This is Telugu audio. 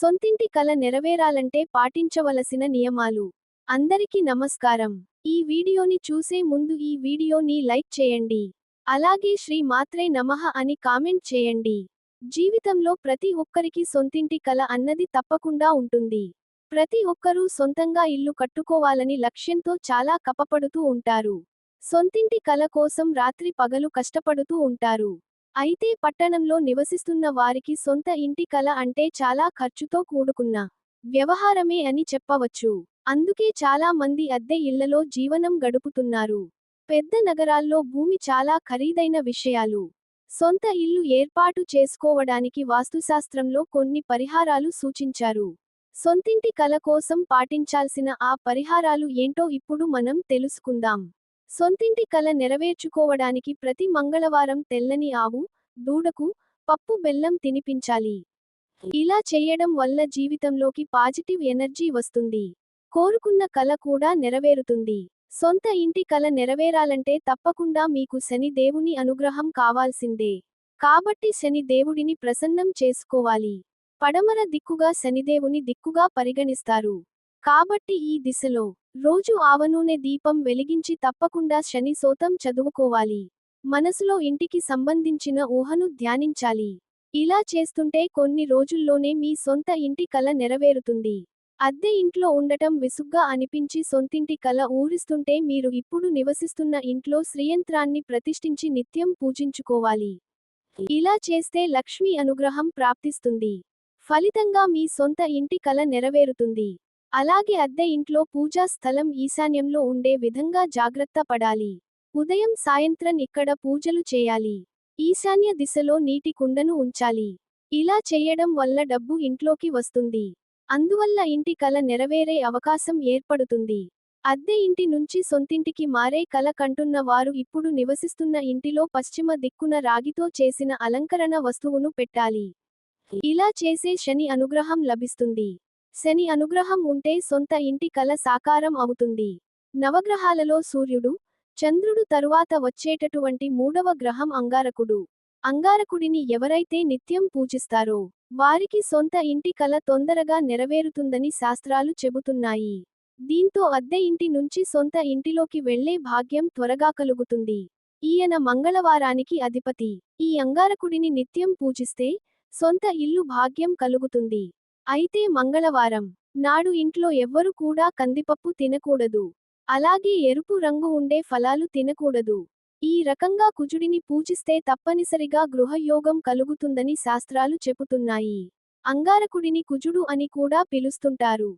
సొంతింటి కల నెరవేరాలంటే పాటించవలసిన నియమాలు. అందరికీ నమస్కారం. ఈ వీడియోని చూసే ముందు ఈ వీడియోని లైక్ చేయండి. అలాగే శ్రీ మాత్రే నమః అని కామెంట్ చేయండి. జీవితంలో ప్రతి ఒక్కరికి సొంతింటి కల అన్నది తప్పకుండా ఉంటుంది. ప్రతి ఒక్కరూ సొంతంగా ఇల్లు కట్టుకోవాలని లక్ష్యంతో చాలా కపపడుతూ ఉంటారు. సొంతింటి కల కోసం రాత్రి పగలు కష్టపడుతూ ఉంటారు. అయితే పట్టణంలో నివసిస్తున్న వారికి సొంత ఇంటి కల అంటే చాలా ఖర్చుతో కూడుకున్న వ్యవహారమే అని చెప్పవచ్చు. అందుకే చాలా మంది అద్దె ఇళ్ళలో జీవనం గడుపుతున్నారు. పెద్ద నగరాల్లో భూమి చాలా ఖరీదైన విషయాలు. సొంత ఇల్లు ఏర్పాటు చేసుకోవడానికి వాస్తుశాస్త్రంలో కొన్ని పరిహారాలు సూచించారు. సొంతింటి కల కోసం పాటించాల్సిన ఆ పరిహారాలు ఏంటో ఇప్పుడు మనం తెలుసుకుందాం. సొంతింటి కల నెరవేర్చుకోవడానికి ప్రతి మంగళవారం తెల్లని ఆవు దూడకు పప్పు బెల్లం తినిపించాలి. ఇలా చేయడం వల్ల జీవితంలోకి పాజిటివ్ ఎనర్జీ వస్తుంది. కోరుకున్న కల కూడా నెరవేరుతుంది. సొంత ఇంటి కల నెరవేరాలంటే తప్పకుండా మీకు శని దేవుని అనుగ్రహం కావాల్సిందే. కాబట్టి శని దేవుడిని ప్రసన్నం చేసుకోవాలి. పడమర దిక్కుగా శనిదేవుని దిక్కుగా పరిగణిస్తారు. కాబట్టి ఈ దిశలో రోజు ఆవనూనె దీపం వెలిగించి తప్పకుండా శని సోతం చదువుకోవాలి. మనసులో ఇంటికి సంబంధించిన ఊహను ధ్యానించాలి. ఇలా చేస్తుంటే కొన్ని రోజుల్లోనే మీ సొంత ఇంటి కల నెరవేరుతుంది. అద్దె ఇంట్లో ఉండటం విసుగ్గా అనిపించి సొంతింటి కల ఊరిస్తుంటే మీరు ఇప్పుడు నివసిస్తున్న ఇంట్లో శ్రీయంత్రాన్ని ప్రతిష్ఠించి నిత్యం పూజించుకోవాలి. ఇలా చేస్తే లక్ష్మీ అనుగ్రహం ప్రాప్తిస్తుంది. ఫలితంగా మీ సొంత ఇంటి కల నెరవేరుతుంది. అలాగే అద్దె ఇంట్లో పూజా స్థలం ఈశాన్యంలో ఉండే విధంగా జాగ్రత్త పడాలి. ఉదయం సాయంత్రం ఇక్కడ పూజలు చేయాలి. ఈశాన్య దిశలో నీటి కుండను ఉంచాలి. ఇలా చేయడం వల్ల డబ్బు ఇంట్లోకి వస్తుంది. అందువల్ల ఇంటి కల నెరవేరే అవకాశం ఏర్పడుతుంది. అద్దె ఇంటి నుంచి సొంతింటికి మారే కల కంటున్న వారు ఇప్పుడు నివసిస్తున్న ఇంటిలో పశ్చిమ దిక్కున రాగితో చేసిన అలంకరణ వస్తువును పెట్టాలి. ఇలా చేసే శని అనుగ్రహం లభిస్తుంది. శని అనుగ్రహం ఉంటే సొంత ఇంటి కల సాకారం అవుతుంది. నవగ్రహాలలో సూర్యుడు చంద్రుడు తరువాత వచ్చేటటువంటి మూడవ గ్రహం అంగారకుడు. అంగారకుడిని ఎవరైతే నిత్యం పూజిస్తారో వారికి సొంత ఇంటి కల తొందరగా నెరవేరుతుందని శాస్త్రాలు చెబుతున్నాయి. దీంతో అద్దె ఇంటి నుంచి సొంత ఇంటిలోకి వెళ్ళే భాగ్యం త్వరగా కలుగుతుంది. ఈయన మంగళవారానికి అధిపతి. ఈ అంగారకుడిని నిత్యం పూజిస్తే సొంత ఇల్లు భాగ్యం కలుగుతుంది. అయితే మంగళవారం నాడు ఇంట్లో ఎవ్వరు కూడా కందిపప్పు తినకూడదు. అలాగే ఎరుపు రంగు ఉండే ఫలాలు తినకూడదు. ఈ రకంగా కుజుడిని పూజిస్తే తప్పనిసరిగా గృహయోగం కలుగుతుందని శాస్త్రాలు చెబుతున్నాయి. అంగారకుడిని కుజుడు అని కూడా పిలుస్తుంటారు.